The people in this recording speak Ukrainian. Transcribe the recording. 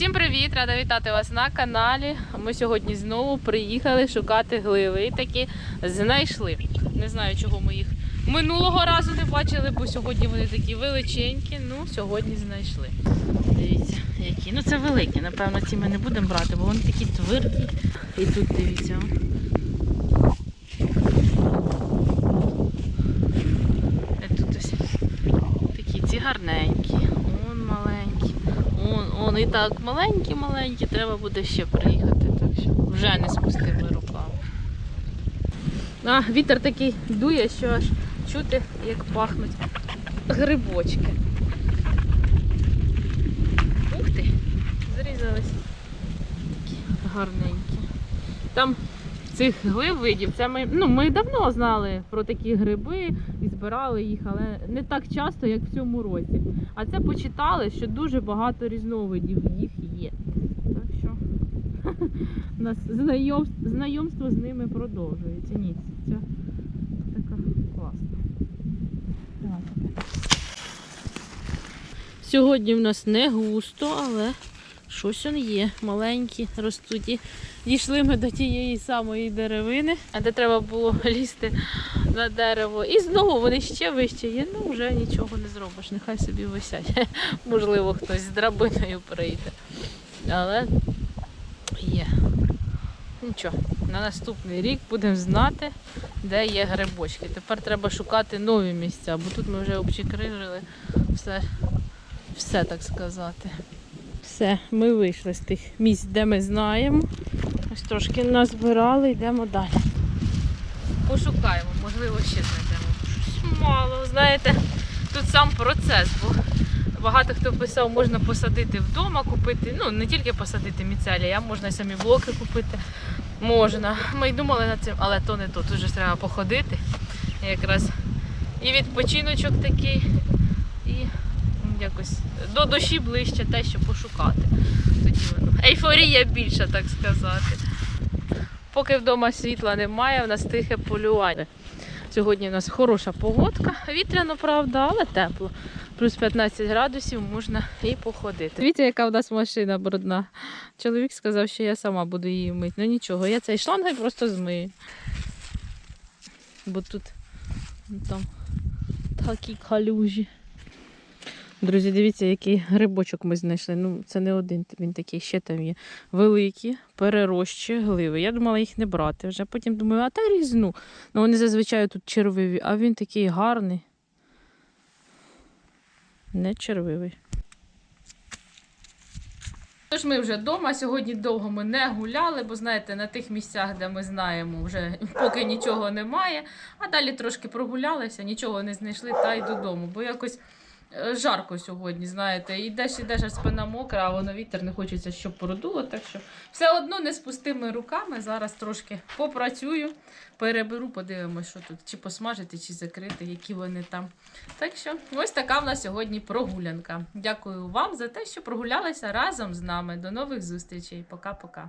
Всім привіт! Рада вітати вас на каналі. Ми сьогодні знову приїхали шукати гливи і таки знайшли. Не знаю, чого ми їх минулого разу не бачили, бо сьогодні вони такі величенькі. Ну, сьогодні знайшли. Дивіться, які. Ну це великі. Напевно, ці ми не будемо брати, бо вони такі тверді. І тут дивіться. Тут ось такі ці гарненькі. І так маленькі, маленькі, треба буде ще приїхати, так що вже не спустили руками. А, вітер такий дує, що аж чути, як пахнуть грибочки. Ух ти! Зрізались. Такі гарненькі. Там цих глиб видів, це ми, ну, ми давно знали про такі гриби і збирали їх, але не так часто, як в цьому році. А це почитали, що дуже багато різновидів їх є. Так що у нас знайомство, знайомство з ними продовжується. Ні, це така класна. Сьогодні в нас не густо, але щось он є. Маленькі ростуть. Дійшли ми до тієї самої деревини, а де треба було лізти на дерево. І знову вони ще вище є. Ну вже нічого не зробиш. Нехай собі висять. Можливо, хтось з драбиною прийде. Але є. Нічого, на наступний рік будемо знати, де є грибочки. Тепер треба шукати нові місця, бо тут ми вже обчекрили все, все так сказати. Все, ми вийшли з тих місць, де ми знаємо. Ось трошки назбирали, йдемо далі. Пошукаємо, можливо, ще знайдемо. Щось мало, знаєте, тут сам процес, бо багато хто писав, можна посадити вдома, купити, ну не тільки посадити міцелія, а можна й самі блоки купити. Можна. Ми й думали над цим, але то не то. Тут же треба походити. Якраз і відпочиночок такий, і якось до душі ближче те, що пошукати. Тоді воно. Ейфорія більша, так сказати. Поки вдома світла немає, в нас тихе полювання. Сьогодні у нас хороша погодка, вітряно, правда, але тепло. Плюс 15 градусів можна і походити. Дивіться, яка в нас машина брудна. Чоловік сказав, що я сама буду її мити. Ну нічого, я цей шланг просто змию. Бо тут ну, там такі калюжі. Друзі, дивіться, який грибочок ми знайшли. Ну, це не один, він такий ще там є. Великі, перерощі гливи. Я думала їх не брати. Вже потім думаю, а та різну. Ну вони зазвичай тут червиві, а він такий гарний. Не червивий. Тож ми вже вдома. Сьогодні довго ми не гуляли, бо знаєте, на тих місцях, де ми знаємо, вже поки нічого немає. А далі трошки прогулялися, нічого не знайшли та й додому. Бо якось жарко сьогодні, знаєте, ідеш, ідеш, аж спина мокра, а воно вітер не хочеться, щоб продуло. Так що все одно не з пустими руками. Зараз трошки попрацюю, переберу, подивимось, що тут, чи посмажити, чи закрити, які вони там. Так що ось така в нас сьогодні прогулянка. Дякую вам за те, що прогулялися разом з нами. До нових зустрічей. Пока-пока.